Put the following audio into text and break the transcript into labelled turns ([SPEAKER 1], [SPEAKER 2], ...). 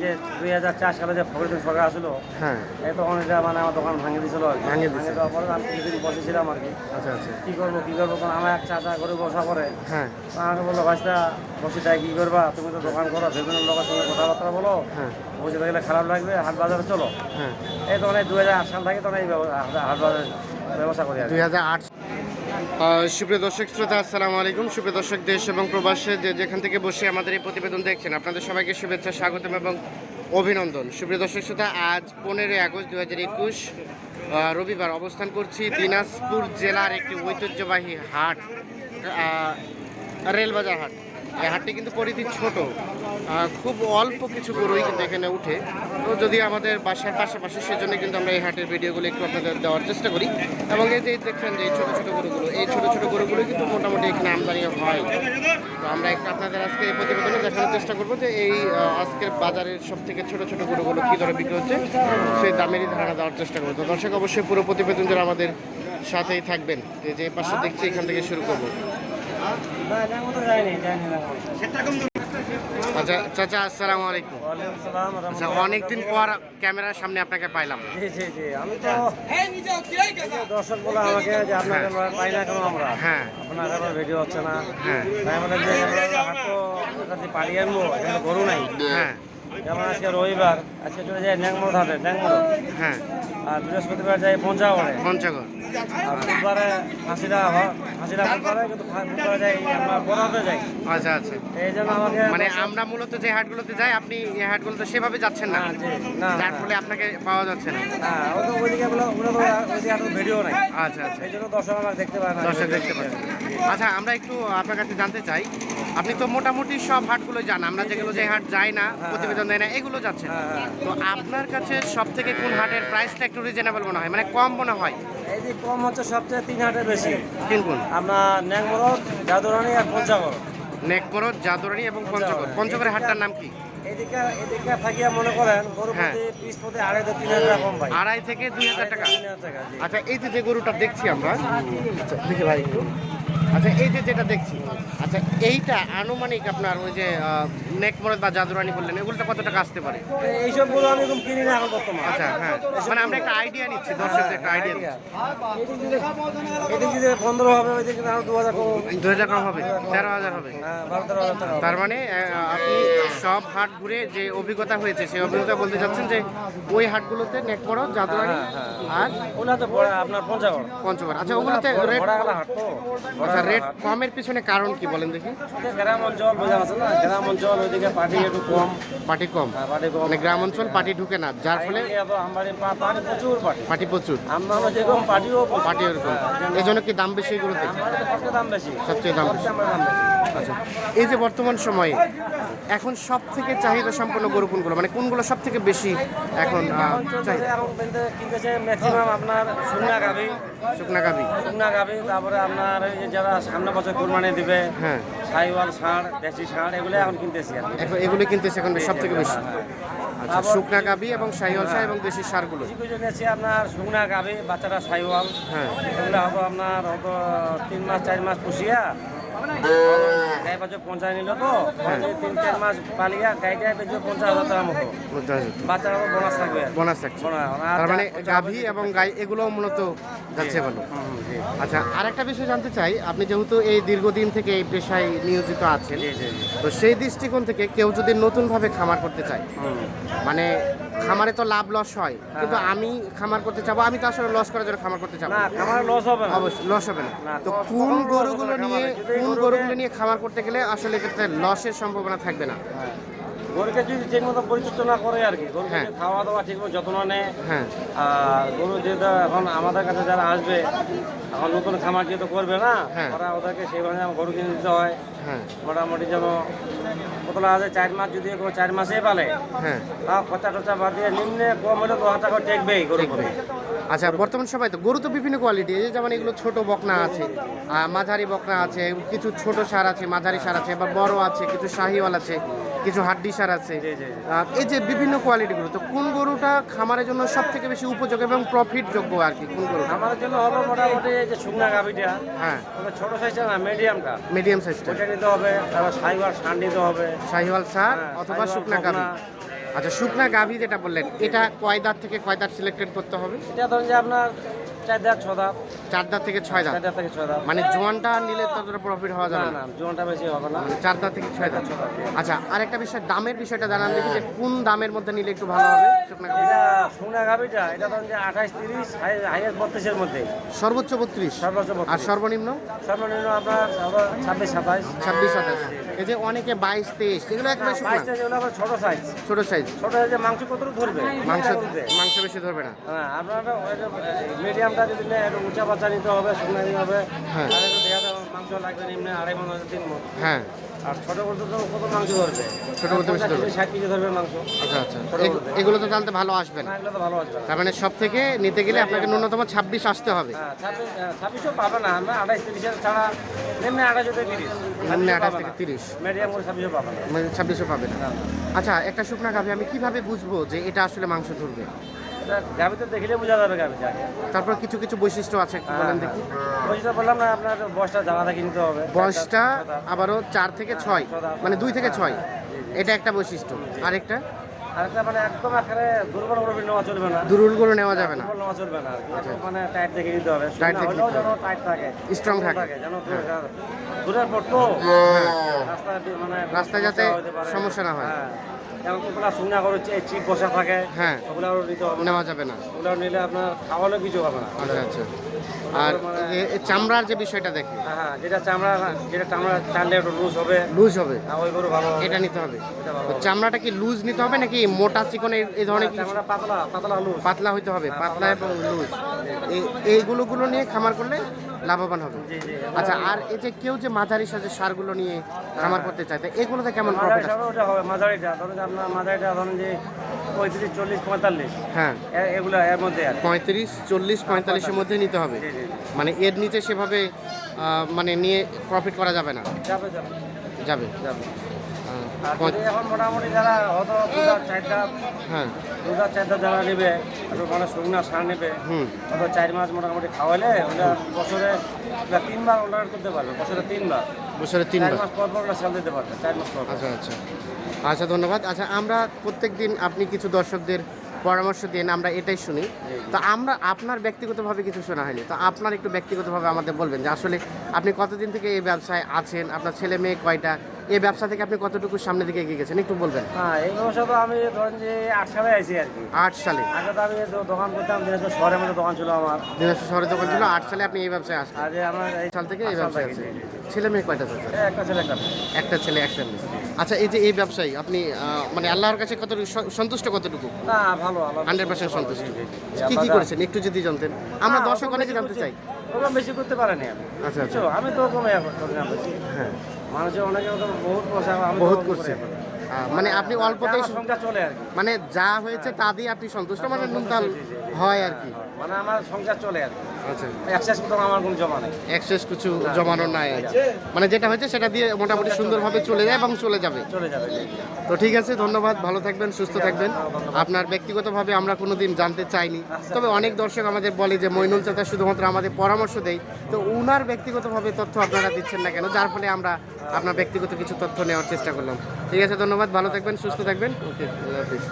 [SPEAKER 1] যে দুই হাজার চার সালে যে ফখরুদ্দিন সরকার আসলো
[SPEAKER 2] হ্যাঁ।
[SPEAKER 1] এই তখন এটা মানে আমার দোকান ভাঙিয়ে দিয়েছিল আর কি।
[SPEAKER 2] ভাঙিয়ে
[SPEAKER 1] দেওয়ার পরে আমি কিছুদিন বসেছিলাম আর কি।
[SPEAKER 2] আচ্ছা আচ্ছা।
[SPEAKER 1] কী করব কী করব? তখন আমার এক চাচা করে বসা পরে
[SPEAKER 2] হ্যাঁ।
[SPEAKER 1] আমাকে বলল ভাইসা বসে তাই কী করবা? তুমি তো দোকান করো বিভিন্ন লোকের সঙ্গে কথাবার্তা বলো।
[SPEAKER 2] হ্যাঁ।
[SPEAKER 1] বসে থাকলে খারাপ লাগবে হাট বাজারে চলো।
[SPEAKER 2] হ্যাঁ।
[SPEAKER 1] এই তখন দু হাজার আট সাল থেকে তখন এই হাট- বাজারের ব্যবসা করি
[SPEAKER 2] দুই হাজার আট সুপ্রিয় দর্শক শ্রোতা, আসসালামু আলাইকুম। সুপ্রিয় দর্শক, দেশ এবং প্রবাসে যে যেখান থেকে বসে আমাদের এই প্রতিবেদন দেখছেন, আপনাদের সবাইকে শুভেচ্ছা, স্বাগতম এবং অভিনন্দন। সুপ্রিয় দর্শক শ্রোতা, আজ পনেরোই আগস্ট দু হাজার একুশ রবিবার অবস্থান করছি দিনাজপুর জেলার একটি ঐতিহ্যবাহী হাট রেলবাজার হাট। এই হাটটি কিন্তু পরিধি ছোট। খুব অল্প কিছু গরুই কিন্তু এখানে উঠে। তো যদি আমাদের বাসার পাশাপাশি সেজন্য কিন্তু আমরা এই হাটের ভিডিওগুলো একটু আপনাদের দেওয়ার চেষ্টা করি। এবং এই যে দেখছেন যে এই ছোটো ছোটো গরুগুলো, এই ছোটো ছোটো গরুগুলো কিন্তু মোটামুটি এখানে আমদানি হয়। তো আমরা একটু আপনাদের আজকে এই প্রতিবেদনে দেখানোর চেষ্টা করব যে এই আজকের বাজারের সব থেকে ছোটো ছোটো গরুগুলো কী দরে বিক্রি হচ্ছে, সেই দামেরই ধারণা দেওয়ার চেষ্টা করব। তো দর্শক, অবশ্যই পুরো প্রতিবেদন যারা আমাদের সাথেই থাকবেন। যে যে পাশে দেখছি, এখান থেকে শুরু করব। আচ্ছা চাচা আসসালামু আলাইকুম। আচ্ছা অনেকদিন পর ক্যামেরার সামনে আপনাকে পাইলাম।
[SPEAKER 1] জি জি জি আমি তো দর্শক বলে আমাকে যে পাই না কেন আমরা?
[SPEAKER 2] হ্যাঁ।
[SPEAKER 1] আপনার ভিডিও হচ্ছে না।
[SPEAKER 2] হ্যাঁ।
[SPEAKER 1] তাই যে তো আনব গরু নাই।
[SPEAKER 2] হ্যাঁ।
[SPEAKER 1] যেমন আজকে রবিবার? আজকে চলে যায় ন্যাংমোড় হাটে ন্যাংমোড়।
[SPEAKER 2] হ্যাঁ।
[SPEAKER 1] আর বৃহস্পতিবার যাই পঞ্চাগড়ে।
[SPEAKER 2] পঞ্চগড়।
[SPEAKER 1] আর বুধবারে হাসিরা হাসিরা বুধবারে কিন্তু বুধবারে যাই আমরা যাই।
[SPEAKER 2] আচ্ছা আচ্ছা।
[SPEAKER 1] এই জন্য আমাকে
[SPEAKER 2] মানে আমরা মূলত যে হাটগুলোতে যাই আপনি এই হাটগুলোতে সেভাবে যাচ্ছেন না? যার ফলে আপনাকে পাওয়া যাচ্ছে না?
[SPEAKER 1] হ্যাঁ ও তো ওইদিকে বলে ওগুলো তো ওইদিকে এত ভিডিও নাই।
[SPEAKER 2] আচ্ছা আচ্ছা।
[SPEAKER 1] এই জন্য দর্শক আমাকে দেখতে পায় না।
[SPEAKER 2] দর্শক দেখতে আচ্ছা আমরা একটু আপনার কাছে জানতে চাই। আপনি তো মোটামুটি সব হাটগুলো যান আমরা যেগুলো যে হাট যাই না প্রতিবেদন দেয় না এগুলো যাচ্ছেন
[SPEAKER 1] হ্যাঁ, হ্যাঁ।
[SPEAKER 2] তো আপনার কাছে সব থেকে কোন হাটের প্রাইসটা একটু রিজনেবল মনে হয়? মানে কম মনে হয়?
[SPEAKER 1] এই যে কম হচ্ছে সবচেয়ে তিন হাটের বেশি।
[SPEAKER 2] কোন কোন
[SPEAKER 1] আপনার ন্যাংমরদ জাদুরানি আর পঞ্চাগড়।
[SPEAKER 2] নেকমরদ জাদুরানি এবং পঞ্চগড়। পঞ্চগড়ের হাটটার নাম কি?
[SPEAKER 1] এদিকে এদিকে থাকিয়া মনে করেন গরু
[SPEAKER 2] হ্যাঁ।
[SPEAKER 1] প্রতি পিস প্রতি আড়াই থেকে তিন হাজার কম
[SPEAKER 2] আড়াই থেকে দুই হাজার টাকা।
[SPEAKER 1] তিন।
[SPEAKER 2] আচ্ছা এই যে গরুটা দেখছি আমরা। আচ্ছা দেখি ভাই একটু। আচ্ছা এই যে যেটা দেখছি আচ্ছা এইটা আনুমানিক আপনার ওই যে নেকমরদ বা জাদুরানি বললেন এগুলোটা কত টাকা আসতে পারে?
[SPEAKER 1] আমি এরকম কিনি না এখন বর্তমান।
[SPEAKER 2] আচ্ছা হ্যাঁ। মানে আমরা একটা আইডিয়া নিচ্ছি দর্শকদের একটা আইডিয়া
[SPEAKER 1] এদিক পনেরো হবে ওই দিকে আরও দু হাজার হবে।
[SPEAKER 2] দু হাজার কম হবে তেরো হাজার হবে।
[SPEAKER 1] হ্যাঁ তেরো হবে।
[SPEAKER 2] তার মানে আপনি সব হাট ঘুরে যে অভিজ্ঞতা হয়েছে সেই অভিজ্ঞতা বলতে চাচ্ছেন যে ওই হাটগুলোতে নেকমরদ জাদুরানি আর
[SPEAKER 1] ওগুলো তো বড় আপনার পঞ্চাগড়
[SPEAKER 2] পঞ্চগড়। আচ্ছা ওগুলোতে রেট
[SPEAKER 1] বড় হাট তো
[SPEAKER 2] আচ্ছা রেট কমের পিছনে কারণ কি বলেন দেখি?
[SPEAKER 1] গ্রাম অঞ্চল বোঝা আছে না গ্রাম অঞ্চল ওইদিকে পার্টি একটু কম।
[SPEAKER 2] পার্টি কম।
[SPEAKER 1] হ্যাঁ, পার্টি কম।
[SPEAKER 2] মানে গ্রাম অঞ্চল পার্টি ঢুকে না যার ফলে
[SPEAKER 1] পার্টি প্রচুর পার্টি।
[SPEAKER 2] পার্টি প্রচুর।
[SPEAKER 1] আমরা যেরকম পার্টিও
[SPEAKER 2] পার্টি ওরকম। এই জন্য কি দাম বেশি এগুলোতে?
[SPEAKER 1] সবচেয়ে দাম বেশি।
[SPEAKER 2] সবচেয়ে দাম বেশি। আচ্ছা। এই যে বর্তমান সময়ে এখন সব থেকে চাহিদা সম্পন্ন গরু কোনগুলো? মানে কোনগুলো সব থেকে বেশি এখন চাহিদা?
[SPEAKER 1] কিনতে ম্যাক্সিমাম আপনার শুকনা গাভি।
[SPEAKER 2] শুকনা গাবি
[SPEAKER 1] শুকনা গাভি তারপরে আপনার যারা সামনে বছর কোরবানি দিবে
[SPEAKER 2] হ্যাঁ।
[SPEAKER 1] সাইওয়াল ষাঁড় দেশি ষাঁড় এগুলো এখন কিনতেছি।
[SPEAKER 2] এখন এগুলো কিনতেছে এখন সব থেকে বেশি। আচ্ছা শুকনা গাবি এবং শাহিওয়াল এবং দেশি সারগুলো।
[SPEAKER 1] কিছু আপনার শুকনা কাবি বাচ্চারা সাইওয়াল
[SPEAKER 2] হ্যাঁ।
[SPEAKER 1] এগুলো হয়তো আপনার হয়তো তিন মাস চার মাস পুষিয়া। গায়ে বাচ্চা পঞ্চাশ নিল তো
[SPEAKER 2] হ্যাঁ।
[SPEAKER 1] তিন চার মাস পালিয়া গাইটা বেঁচে পঞ্চাশ হাজার টাকা মতো।
[SPEAKER 2] বুঝতে পারছি
[SPEAKER 1] বোনাস থাকবে।
[SPEAKER 2] বোনাস থাকছে। তার মানে গাভী এবং গাই এগুলো মূলত যাচ্ছে ভালো। আচ্ছা আরেকটা বিষয় জানতে চাই আপনি যেহেতু এই দীর্ঘদিন থেকে এই পেশায় নিয়োজিত আছেন। তো সেই দৃষ্টিকোণ থেকে কেউ যদি নতুনভাবে খামার করতে চায় মানে খামারে তো লাভ লস হয়। কিন্তু আমি খামার করতে চাবো আমি তো আসলে লস করার জন্য খামার করতে চাবো।
[SPEAKER 1] না খামার লস হবে না।
[SPEAKER 2] অবশ্যই লস হবে না। তো কোন গরুগুলো নিয়ে কোন গরুগুলো নিয়ে খামার করতে গেলে আসলে এক্ষেত্রে লসের সম্ভাবনা থাকবে না।
[SPEAKER 1] হ্যাঁ। গরুকে যদি ঠিক মতো পরিচর্যা করে আর কি গরুকে
[SPEAKER 2] হ্যাঁ।
[SPEAKER 1] খাওয়া দাওয়া ঠিক মতো যত্ন নেয়
[SPEAKER 2] হ্যাঁ।
[SPEAKER 1] আর গরু এখন আমাদের কাছে যারা আসবে এখন নতুন খামার যেহেতু করবে না
[SPEAKER 2] হ্যাঁ।
[SPEAKER 1] ওরা ওদেরকে সেইভাবে গরু কিনে দিতে হয়। মোটামুটি যেন কতলা আছে চার মাস যদি চার মাসেই পালে
[SPEAKER 2] হ্যাঁ।
[SPEAKER 1] তাও খরচা টরচা বাদ দিয়ে নিম্নে কম হলে দু হাজার টাকা টেকবেই গরু করে
[SPEAKER 2] আচ্ছা বর্তমান সময় তো গরু তো বিভিন্ন কোয়ালিটি এই যেমন এগুলো ছোট বকনা আছে মাঝারি বকনা আছে কিছু ছোট সার আছে মাঝারি সার আছে বা বড় আছে কিছু শাহিওয়াল আছে কিছু হাড্ডি সার আছে। এই যে বিভিন্ন কোয়ালিটিগুলো তো কোন গরুটা খামারের জন্য সব থেকে বেশি উপযোগী এবং প্রফিট যোগ্য আর কি? কোন গরুটা?
[SPEAKER 1] আমাদের জন্য হলো মোটামুটি যে শুকনা গাভিটা
[SPEAKER 2] হ্যাঁ।
[SPEAKER 1] ওটা ছোট সাইজটা না মিডিয়ামটা
[SPEAKER 2] মিডিয়াম সাইজটা
[SPEAKER 1] ওইটা নিতে হবে তারপর সাইবার সান নিতে হবে।
[SPEAKER 2] শাহিওয়াল সার
[SPEAKER 1] হ্যাঁ,
[SPEAKER 2] অথবা শুকনা গাভি। আচ্ছা শুকনা গাভী যেটা বললেন এটা কয় দাঁত থেকে কয় দাঁত সিলেক্টেড করতে হবে?
[SPEAKER 1] এটা ধরুন যে আপনার চার দাঁত ছ দাঁত
[SPEAKER 2] চার দাঁত থেকে ছয় দাঁত
[SPEAKER 1] চার দাঁত থেকে ছয় দাঁত
[SPEAKER 2] মানে জোয়ানটা নিলে ততটা প্রফিট হওয়া
[SPEAKER 1] না
[SPEAKER 2] যাবে না
[SPEAKER 1] না? জোনটা বেশি হবে না।
[SPEAKER 2] মানে চার দাঁত থেকে ছয় দাঁত আচ্ছা বিষয় দামের বিষয়টা জানান দেখি যে কোন দামের মধ্যে নিলে একটু ভালো হবে?
[SPEAKER 1] এটা সোনা গাভিটা এটা ধরুন যে আঠাশ তিরিশ হাইয়েস্ট বত্রিশের মধ্যে।
[SPEAKER 2] সর্বোচ্চ বত্রিশ?
[SPEAKER 1] সর্বোচ্চ
[SPEAKER 2] আর সর্বনিম্ন?
[SPEAKER 1] সর্বনিম্ন আপনার ছাব্বিশ
[SPEAKER 2] ছাব্বিশ সাতাশ। এই যে অনেকে বাইশ তেইশ এগুলো একবার
[SPEAKER 1] আবার ছোট সাইজ
[SPEAKER 2] ছোট সাইজ
[SPEAKER 1] ছোট সাইজে মাংস কত ধরবে?
[SPEAKER 2] মাংস। মাংস বেশি ধরবে না?
[SPEAKER 1] হ্যাঁ আপনার যদি একটু উঁচা বাচ্চা নিতে হবে হবে।
[SPEAKER 2] হ্যাঁ।
[SPEAKER 1] মাংস লাগবে নিম্নে আড়াই মন তিন মন।
[SPEAKER 2] হ্যাঁ।
[SPEAKER 1] আর ছোট বলতে তো কত মাংস ধরবে।
[SPEAKER 2] ছোট বলতে বেশি ধরবে।
[SPEAKER 1] ষাট কেজি ধরবে মাংস।
[SPEAKER 2] আচ্ছা আচ্ছা। এগুলো তো ভালো আসবে না।
[SPEAKER 1] না এগুলো তো ভালো আসবে
[SPEAKER 2] তার মানে সব থেকে নিতে গেলে আপনাকে ন্যূনতম ছাব্বিশ আসতে হবে।
[SPEAKER 1] হ্যাঁ পাবে না। আমরা ছাড়া নিম্নে
[SPEAKER 2] নিম্নে থেকে
[SPEAKER 1] মিডিয়াম করে পাবে না।
[SPEAKER 2] মানে পাবে না। আচ্ছা একটা শুকনা গাভী আমি কীভাবে বুঝব যে এটা আসলে মাংস ধরবে?
[SPEAKER 1] এটা গাভিতে দেখলে বোঝা যাবে আগে
[SPEAKER 2] তারপর কিছু কিছু বৈশিষ্ট্য আছে একটু বলেন দেখি।
[SPEAKER 1] বয়সটা বললাম না আপনার বয়সটা জানা থাকে নিতে হবে।
[SPEAKER 2] বয়সটা আবারও চার থেকে ছয় মানে দুই থেকে ছয়। এটা একটা বৈশিষ্ট্য। আরেকটা?
[SPEAKER 1] আরেকটা মানে একদম দুর্বল নেওয়া চলবে না।
[SPEAKER 2] গরু নেওয়া যাবে না।
[SPEAKER 1] নেওয়া চলবে না মানে টাইট দেখে নিতে হবে।
[SPEAKER 2] Tight দেখে
[SPEAKER 1] যেন টাইট থাকে।
[SPEAKER 2] Strong থাকে।
[SPEAKER 1] যেন দূরের পর তো। রাস্তায় মানে
[SPEAKER 2] যাতে।
[SPEAKER 1] সমস্যা
[SPEAKER 2] না হয়।
[SPEAKER 1] হ্যাঁ। শুকনা করে চিপ বসা থাকে
[SPEAKER 2] হ্যাঁ।
[SPEAKER 1] ওগুলাও নিতে হবে
[SPEAKER 2] নেওয়া যাবে না।
[SPEAKER 1] ওগুলো নিলে আপনার খাওয়ানো কিছু হবে না।
[SPEAKER 2] আচ্ছা আচ্ছা। আর এ চামড়ার যে বিষয়টা দেখে।
[SPEAKER 1] হ্যাঁ হ্যাঁ যেটা চামড়া যেটা চামড়া টানলে একটু লুজ হবে।
[SPEAKER 2] লুজ হবে।
[SPEAKER 1] হ্যাঁ, ওই গরু ভালো
[SPEAKER 2] এটা নিতে হবে। চামড়াটা কি লুজ নিতে হবে নাকি মোটা চিকন এই- এই ধরনের
[SPEAKER 1] চামড়া পাতলা পাতলা লুজ
[SPEAKER 2] পাতলা হইতে হবে পাতলা এবং লুজ এইগুলো গুলো নিয়ে খামার করলে লাভবান হবে। আচ্ছা আর এই যে কেউ যে মাঝারি সাজে সারগুলো নিয়ে খামার করতে চায় এগুলোতে কেমন প্রফিট
[SPEAKER 1] ওটা হবে মাঝারিটা ধরুন যে আপনার মাঝারিটা ধরুন যে পঁয়ত্রিশ চল্লিশ পঁয়তাল্লিশ।
[SPEAKER 2] হ্যাঁ।
[SPEAKER 1] এগুলো এর মধ্যে।
[SPEAKER 2] পঁয়ত্রিশ চল্লিশ পঁয়তাল্লিশের মধ্যে নিতে হবে। মানে এর নিচে সেভাবে মানে নিয়ে প্রফিট করা যাবে না?
[SPEAKER 1] যাবে যাবে।
[SPEAKER 2] যাবে।
[SPEAKER 1] যাবে। এখন মোটামুটি যারা হয়তো চারটা
[SPEAKER 2] হ্যাঁ।
[SPEAKER 1] চারটা যারা নেবে একটু মানে শুকনা সার নেবে হয়তো চার মাস মোটামুটি খাওয়ালে ওটা বছরে তিনবার অর্ডার করতে পারবে বছরে তিনবার।
[SPEAKER 2] বছরে তিনবার?
[SPEAKER 1] মাস পর পর সেল দিতে পারবে চার মাস পর।
[SPEAKER 2] আচ্ছা আচ্ছা। আচ্ছা ধন্যবাদ। আচ্ছা আমরা প্রত্যেক দিন আপনি কিছু দর্শকদের পরামর্শ দিন আমরা এটাই শুনি। তো আমরা আপনার ব্যক্তিগতভাবে কিছু শোনা হয়নি। তো আপনার একটু ব্যক্তিগতভাবে আমাদের বলবেন যে আসলে আপনি কতদিন থেকে এই ব্যবসায় আছেন আপনার ছেলে মেয়ে কয়টা এই ব্যবসা থেকে আপনি কতটুকু সামনের দিকে এগিয়ে গেছেন একটু বলবেন।
[SPEAKER 1] হ্যাঁ এই ব্যবসা তো আমি ধরেন যে আট সালে আইছি আর কি।
[SPEAKER 2] আট সালে।
[SPEAKER 1] আগে তো আমি দোকান করতাম দিনাজপুর শহরের মধ্যে দোকান ছিল আমার।
[SPEAKER 2] দিনাজপুর শহরের দোকান ছিল আট সালে আপনি এই ব্যবসায় আসলেন।
[SPEAKER 1] আর আমার এই
[SPEAKER 2] সাল থেকে এই ব্যবসায়
[SPEAKER 1] জি।
[SPEAKER 2] ছেলে মেয়ে কয়টা আছে
[SPEAKER 1] একটা ছেলে একটা
[SPEAKER 2] একটা ছেলে একটা মেয়ে। আচ্ছা এই যে এই ব্যবসায়ী আপনি মানে আল্লাহর কাছে কত সন্তুষ্ট কতটুকু?
[SPEAKER 1] ভালো
[SPEAKER 2] হান্ড্রেড পার্সেন্ট সন্তুষ্ট। কি কি করেছেন? একটু যদি জানতেন। আমরা দর্শক অনেকে জানতে চাই।
[SPEAKER 1] ওরকম বেশি করতে পারেনি আমি
[SPEAKER 2] আচ্ছা আচ্ছা।
[SPEAKER 1] আমি তো ওরকম।
[SPEAKER 2] হ্যাঁ।
[SPEAKER 1] মানুষের অনেকে বহুত পয়সা
[SPEAKER 2] বহুত করছে। মানে আপনি অল্পতেই
[SPEAKER 1] চলে আর
[SPEAKER 2] মানে যা হয়েছে তা দিয়ে আপনি সন্তুষ্ট। মানে নুনতাল। হয় আর কি।
[SPEAKER 1] মানে আমার সংসার চলে আর কি।
[SPEAKER 2] আচ্ছা।
[SPEAKER 1] আমার কোনো জমা নেই।
[SPEAKER 2] এক্সেস কিছু জমানো নাই। আর কি। মানে যেটা হয়েছে সেটা দিয়ে মোটামুটি সুন্দরভাবে চলে যায় এবং চলে যাবে।
[SPEAKER 1] চলে যাবে।
[SPEAKER 2] তো ঠিক আছে ধন্যবাদ। ভালো থাকবেন সুস্থ থাকবেন। আপনার ব্যক্তিগতভাবে আমরা কোনো দিন জানতে চাইনি। তবে অনেক দর্শক আমাদের বলে যে মইনুল চাচা শুধুমাত্র আমাদের পরামর্শ দেয়। তো উনার ব্যক্তিগতভাবে তথ্য আপনারা দিচ্ছেন না কেন? যার ফলে আমরা আপনার ব্যক্তিগত কিছু তথ্য নেওয়ার চেষ্টা করলাম। ঠিক আছে ধন্যবাদ। ভালো থাকবেন সুস্থ থাকবেন। ওকে আল্লাহ হাফিজ।